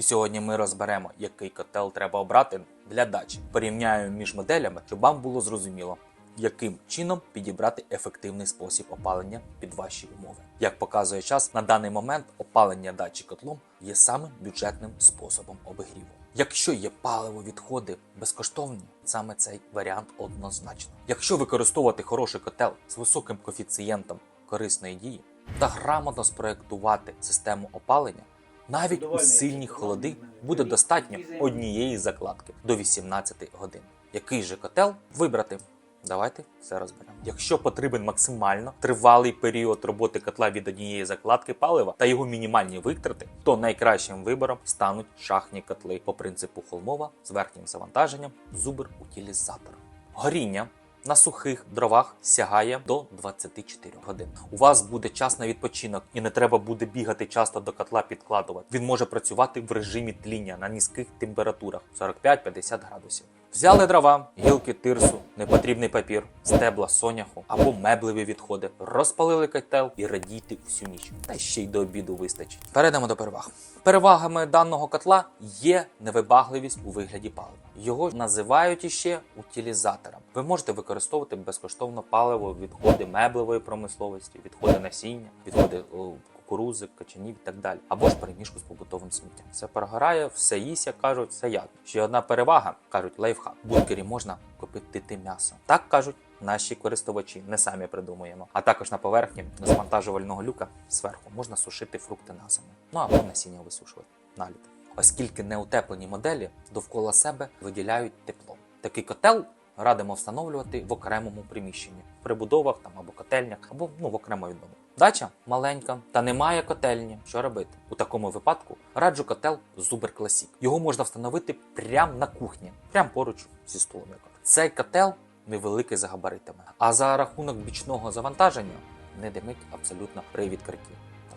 І сьогодні ми розберемо, який котел треба обрати для дачі. Порівняємо між моделями, щоб вам було зрозуміло, яким чином підібрати ефективний спосіб опалення під ваші умови. Як показує час, на даний момент опалення дачі котлом є самим бюджетним способом обігріву. Якщо є паливо відходи безкоштовні, саме цей варіант однозначно. Якщо використовувати хороший котел з високим коефіцієнтом корисної дії та грамотно спроектувати систему опалення, навіть у сильні холоди буде достатньо однієї закладки до 18 годин. Який же котел вибрати? Давайте все розберемо. Якщо потрібен максимально тривалий період роботи котла від однієї закладки палива та його мінімальні витрати, то найкращим вибором стануть шахні котли по принципу Холмова з верхнім завантаженням зубер-утилізатор. Горіння на сухих дровах сягає до 24 годин. У вас буде час на відпочинок і не треба буде бігати часто до котла підкладувати. Він може працювати в режимі тління на низьких температурах 45-50 градусів. Взяли дрова, гілки тирсу, непотрібний папір, стебла соняху або меблеві відходи, розпалили котел і радійте всю ніч. Та ще й до обіду вистачить. Перейдемо до переваг. Перевагами даного котла є невибагливість у вигляді палива. Його називають іще утилізатором. Ви можете використовувати безкоштовно паливо, відходи меблевої промисловості, відходи насіння, відходи о, кукурузи, качанів і так далі, або ж перемішку з побутовим сміттям. Все прогорає, все їсть, як кажуть, все як. Ще одна перевага кажуть лайфхак. В бункері можна купити м'ясо. Так кажуть. Наші користувачі не самі придумуємо. А також на поверхні з вантажувального люка зверху можна сушити фрукти на зиму. Ну або насіння висушувати наліт. Оскільки неутеплені моделі довкола себе виділяють тепло. Такий котел радимо встановлювати в окремому приміщенні, в прибудовах там або котельнях, або ну в окремо від дому. Дача маленька та немає котельні. Що робити? У такому випадку раджу котел Zuber Classic. Його можна встановити прямо на кухні, прямо поруч зі столом. Цей котел невеликий за габаритами, а за рахунок бічного завантаження не димить абсолютно при відкритті.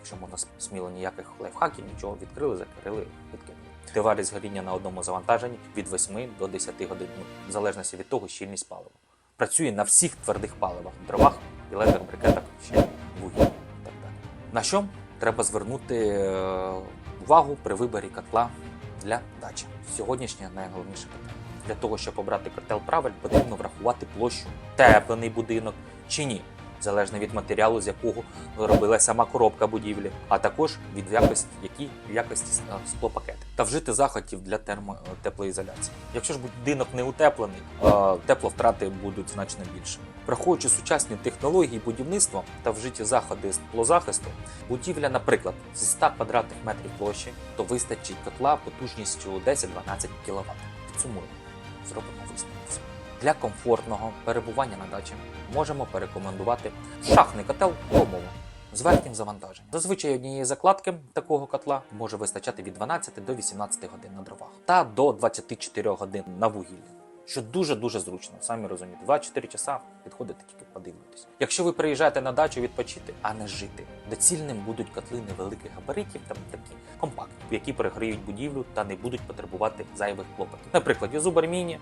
Так що можна сміло ніяких лайфхаків, нічого відкрили, закрили, відкинули. Тривалість горіння на одному завантаженні від 8 до 10 годин, ну, в залежності від того, щільність палива. Працює на всіх твердих паливах, дровах, пілетах, брикетах, ще вугіллі і так далі. На що треба звернути е, увагу при виборі котла для дачі? Сьогоднішнє найголовніше питання. Для того, щоб обрати котел правильно, потрібно врахувати площу, теплений будинок чи ні, залежно від матеріалу, з якого робилася сама коробка будівлі, а також від якості, які якості склопакети. Та вжити заходів для термотеплоізоляції. Якщо ж будинок не утеплений, тепловтрати будуть значно більшими. Враховуючи сучасні технології будівництва та вжиті заходи з теплозахисту, будівля, наприклад, зі 100 квадратних метрів площі, то вистачить котла потужністю 10-12 кВт. Підсумуємо, зробимо висновки. Для комфортного перебування на дачі можемо порекомендувати шахний котел Холмово з верхнім завантаженням. Зазвичай однієї закладки такого котла може вистачати від 12 до 18 годин на дровах та до 24 годин на вугіллі. Що дуже дуже зручно, самі розумієте. 24 часа підходите тільки подивитись. Якщо ви приїжджаєте на дачу відпочити, а не жити, доцільним будуть котли невеликих габаритів, там такі компактні, які перегріють будівлю та не будуть потребувати зайвих клопотів. Наприклад, Міні,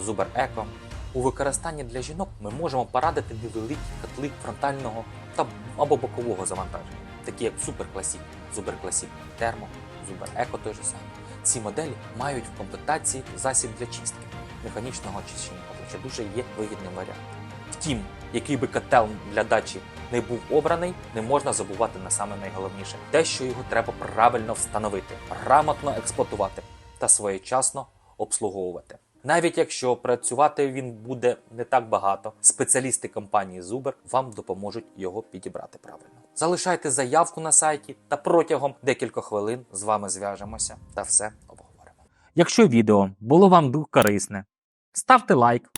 Зубер Еко. У використанні для жінок ми можемо порадити невеликі котли фронтального та або бокового завантаження, такі як Супер Classic, Classic Термо, Зубер Еко той же самий. Ці моделі мають в комплектації засіб для чистки, механічного очищення котла, що дуже є вигідним варіантом. Втім, який би котел для дачі не був обраний, не можна забувати на саме найголовніше те, що його треба правильно встановити, грамотно експлуатувати та своєчасно обслуговувати. Навіть якщо працювати він буде не так багато, спеціалісти компанії Zuber вам допоможуть його підібрати правильно. Залишайте заявку на сайті та протягом декількох хвилин з вами зв'яжемося та все обговоримо. Якщо відео було вам дуже корисне, ставте лайк,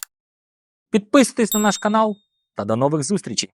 підписуйтесь на наш канал та до нових зустрічей!